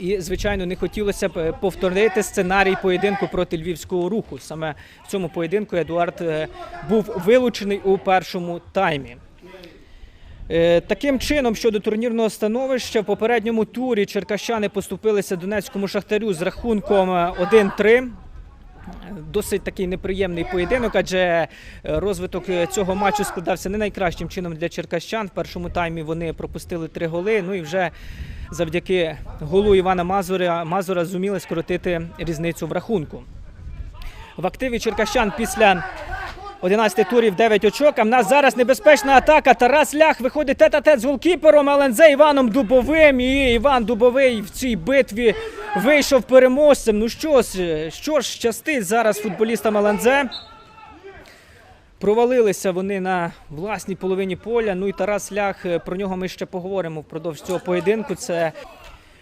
І, звичайно, не хотілося б е, повторити сценарій поєдинку проти львівського руху. Саме в цьому поєдинку Едуард е, був вилучений у першому таймі. Е, Таким чином, щодо турнірного становища, в попередньому турі черкащани поступилися Донецькому шахтарю з рахунком е, 1-3. Досить такий неприємний поєдинок, адже розвиток цього матчу складався не найкращим чином для черкащан. В першому таймі вони пропустили три голи. Ну і вже завдяки голу Івана Мазура, Мазура зуміли скоротити різницю в рахунку. В активі черкащан після 11 турів 9 очок. А в нас зараз небезпечна атака. Тарас Лях виходить тет-а-тет з голкіпером ЛНЗ Іваном Дубовим. І Іван Дубовий в цій битві вийшов переможцем. Ну що ж, що ж щастить зараз футболістам ЛНЗ. Провалилися вони на власній половині поля. Ну і Тарас Лях, е, про нього ми ще поговоримо впродовж цього поєдинку. Це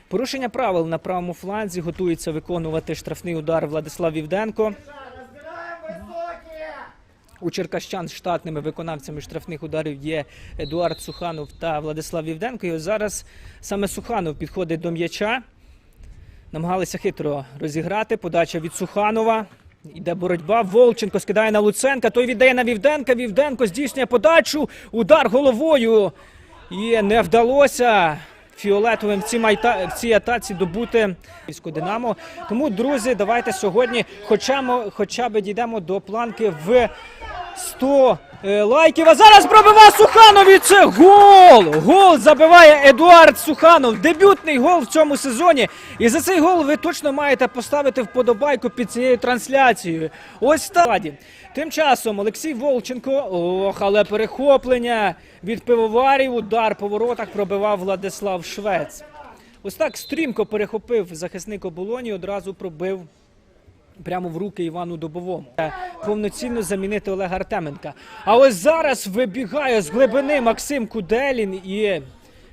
порушення правил на правому фланзі. Готується виконувати штрафний удар Владислав Вівденко. У черкащан штатними виконавцями штрафних ударів є Едуард Суханов та Владислав Вівденко. І ось зараз саме Суханов підходить до м'яча. Намагалися хитро розіграти. Подача від Суханова. Іде боротьба. Волченко скидає на Луценка. Той віддає на Вівденка. Вівденко здійснює подачу. Удар головою. І не вдалося фіолетовим в цій, майта... в цій атаці добути військо Динамо. Тому, друзі, давайте сьогодні хоча, хоча б дійдемо до планки в 100 е, лайків. А зараз пробиває Суханов і це гол! Гол забиває Едуард Суханов. Дебютний гол в цьому сезоні. І за цей гол ви точно маєте поставити вподобайку під цією трансляцією. Ось так. Тим часом Олексій Волченко. Ох, але перехоплення від пивоварів. Удар по воротах пробивав Владислав Швець. Ось так стрімко перехопив захисник оболоні, одразу пробив прямо в руки Івану Добовому. Повноцінно замінити Олега Артеменка. А ось зараз вибігає з глибини Максим Куделін і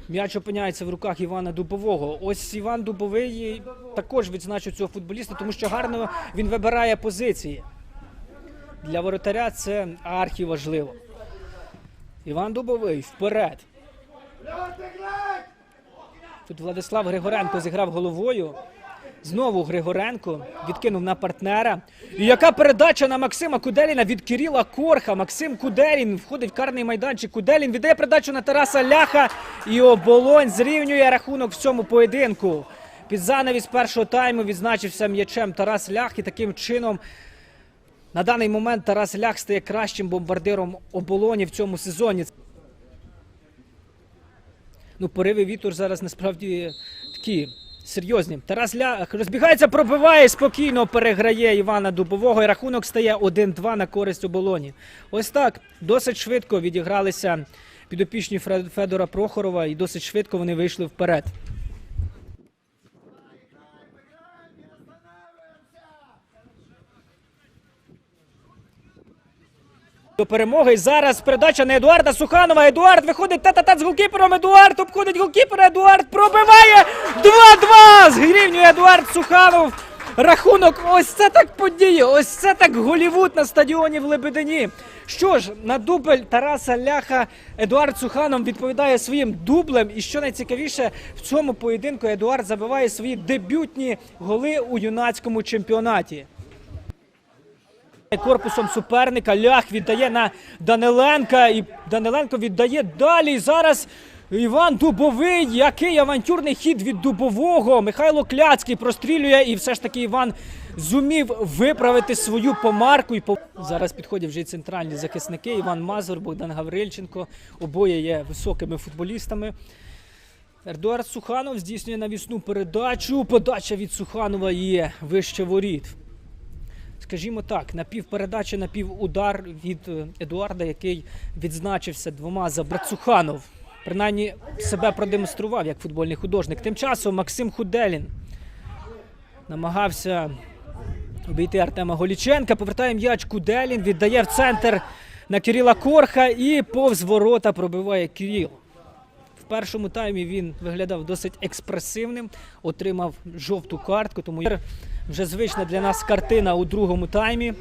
м'яч опиняється в руках Івана Дубового. Ось Іван Дубовий також відзначив цього футболіста, тому що гарно він вибирає позиції. Для воротаря це архіважливо. Іван Дубовий вперед. Тут Владислав Григоренко зіграв головою. Знову Григоренко відкинув на партнера. І яка передача на Максима Куделіна від Кирила Корха. Максим Куделін входить в карний майданчик. Куделін віддає передачу на Тараса Ляха. І оболонь зрівнює рахунок в цьому поєдинку. Під занавіс першого тайму відзначився м'ячем Тарас Лях. І таким чином на даний момент Тарас Лях стає кращим бомбардиром оболоні в цьому сезоні. Ну, пориви вітер зараз насправді такі серйозні. Тарас Лях розбігається, пробиває спокійно, переграє Івана Дубового. І рахунок стає 1-2 на користь оболоні. Ось так досить швидко відігралися підопічні Федора Прохорова, і досить швидко вони вийшли вперед. До перемоги. І зараз передача на Едуарда Суханова. Едуард виходить тет-а-тет з голкіпером. Едуард обходить голкіпера. Едуард пробиває 2-2. Зрівнює Едуард Суханов. Рахунок, ось це так подіє, ось це так Голівуд на стадіоні в Лебедині. Що ж, на дубль Тараса Ляха Едуард Суханов відповідає своїм дублем. І що найцікавіше, в цьому поєдинку Едуард забиває свої дебютні голи у юнацькому чемпіонаті. Корпусом суперника Лях віддає на Даниленка, і Даниленко віддає далі. І зараз Іван Дубовий. Який авантюрний хід від Дубового. Михайло Кляцький прострілює, і все ж таки Іван зумів виправити свою помарку. І. Зараз підходять вже й центральні захисники. Іван Мазур, Богдан Гаврильченко. Обоє є високими футболістами. Едуард Суханов здійснює навісну передачу. Подача від Суханова є вище воріт скажімо так, напівпередача, напівудар від е, Едуарда, який відзначився двома за Брацуханов. Принаймні себе продемонстрував як футбольний художник. Тим часом Максим Худелін намагався обійти Артема Голіченка. Повертає м'яч Куделін, віддає в центр на Кирила Корха і повз ворота пробиває Кирил. Першому таймі він виглядав досить експресивним, отримав жовту картку, тому вже звична для нас картина у другому таймі.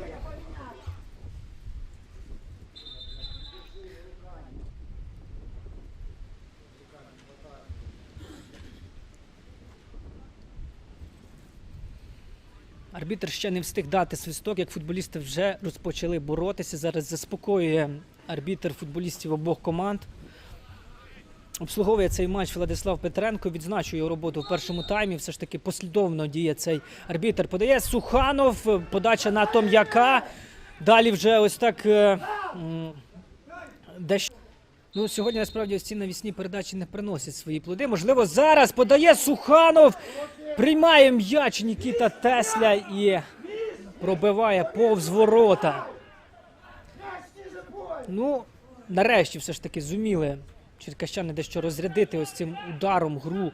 Арбітр ще не встиг дати свисток, як футболісти вже розпочали боротися. Зараз заспокоює арбітр футболістів обох команд. Обслуговує цей матч Владислав Петренко. Відзначу його роботу в першому таймі. Все ж таки послідовно діє цей арбітр. Подає Суханов, подача на Том'яка. Далі вже ось так. е, Дещо. Ну, сьогодні насправді ось ці навісні передачі не приносять свої плоди. Можливо, зараз подає Суханов. Приймає м'яч Нікіта Тесля і пробиває повз ворота. Ну, нарешті все ж таки зуміли черкащани дещо розрядити ось цим ударом гру